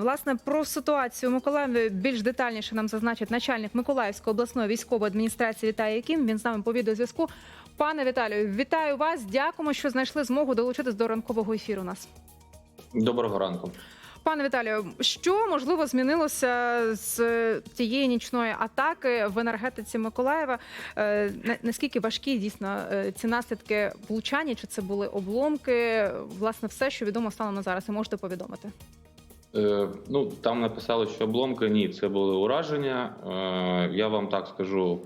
Власне, про ситуацію у Миколаєві більш детальніше нам зазначить начальник Миколаївської обласної військової адміністрації Віталій Яким. Він з нами по відеозв'язку. Пане Віталію, вітаю вас. Дякуємо, що знайшли змогу долучитись до ранкового ефіру. у Нас Доброго ранку. пане Віталію, що можливо змінилося з тієї нічної атаки в енергетиці Миколаєва? Е, на- Наскільки важкі дійсно е, ці наслідки влучання? Чи це були обломки? Власне, все, що відомо станом на зараз, і можете повідомити. Е, ну там написали, що обломки ні, це були ураження. Е, я вам так скажу.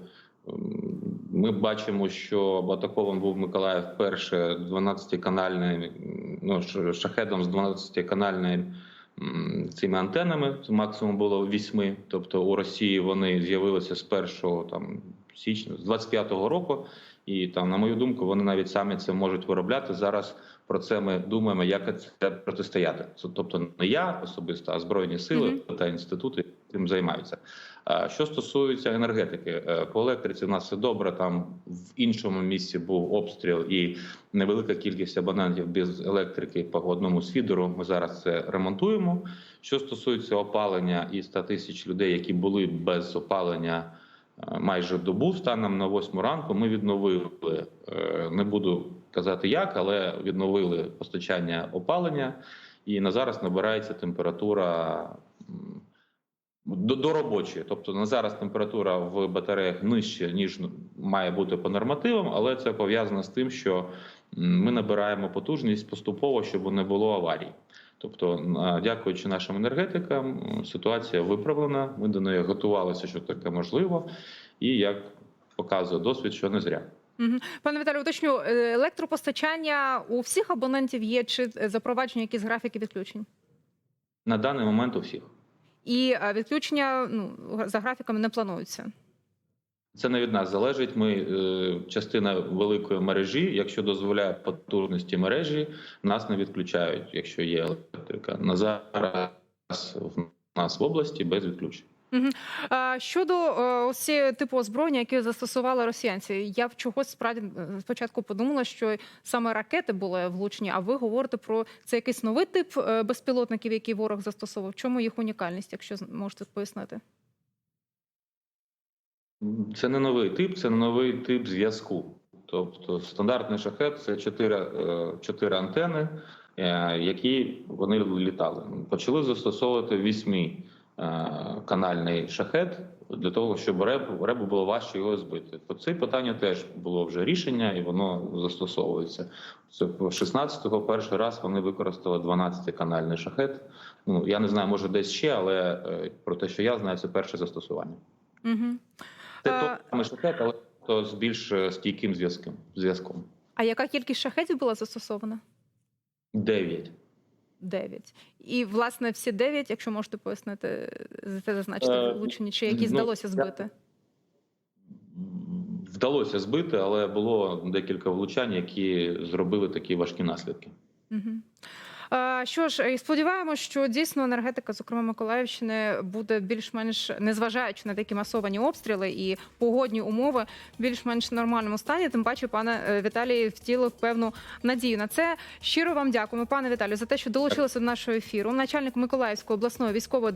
Ми бачимо, що атакований був Миколаїв вперше 12-канальним, ну ш- шахедом з 12-канальним м, цими антенами. Максимум було 8. Тобто у Росії вони з'явилися з 1 там січня, з 25-го року. І там, на мою думку, вони навіть самі це можуть виробляти. Зараз про це ми думаємо, як це протистояти. Тобто не я особисто, а збройні сили Мгм. та інститути цим займаються. Що стосується енергетики, е, по електриці в нас все добре. Там в іншому місці був обстріл і невелика кількість абонентів без електрики по одному з фідеру. Ми зараз це ремонтуємо. Що стосується опалення і 100 тисяч людей, які були без опалення е, майже добу, станом на 8 ранку, ми відновили. е, Не буду казати як, але відновили постачання опалення, і на зараз набирається температура. До, до робочої, тобто на зараз температура в батареях нижче ніж має бути по нормативам, але це пов'язано з тим, що ми набираємо потужність поступово, щоб не було аварій. Тобто, дякуючи нашим енергетикам, ситуація виправлена. Ми до неї готувалися, що таке можливо, і як показує досвід, що не зря. Пане Віталію, уточню, е, електропостачання у всіх абонентів є чи е, запроваджені якісь графіки відключень? На даний момент у всіх. І е, відключення ну, за графіками не плануються. Це не від нас залежить. Ми частина великої мережі. Якщо дозволяє потужності мережі, нас не відключають, якщо є електрика. На зараз в нас в області без відключень. Щодо е, ось типу озброєння, яке застосували росіянці, я в чогось справді е, спочатку подумала, що саме ракети були влучні, а ви говорите про це якийсь новий тип е, безпілотників, який ворог застосовував. В чому їх унікальність, якщо можете пояснити? Це не новий тип, це не новий тип зв'язку. Тобто стандартний шахет це чотири, антени, які вони літали. Почали застосовувати вісьми е, канальний шахет для того, щоб ребу, ребу було важче його збити. По це питання теж було вже рішення, і воно застосовується. Це 16-го перший раз вони використали 12-канальний шахет. Ну я не знаю, може десь ще, але е, про те, що я знаю, це перше застосування. Угу. Це А- той самий шахет, але то з більш е, стійким зв'язком. зв'язком. А яка кількість шахетів була застосована? Дев'ять. Дев'ять. І власне всі дев'ять, якщо можете пояснити, за це зазначити Е, влучені, чи які ну, здалося збити? Вдалося збити, але було декілька влучань, які зробили такі важкі наслідки. Угу. Що ж, і сподіваємося, що дійсно енергетика, зокрема Миколаївщини, буде більш-менш незважаючи на такі масовані обстріли і погодні умови, більш-менш нормальному стані. Тим паче, пане е, Віталій втілив певну надію на це. Щиро вам дякуємо, пане Віталію, за те, що долучилися до нашого ефіру. Начальник Миколаївської обласної військової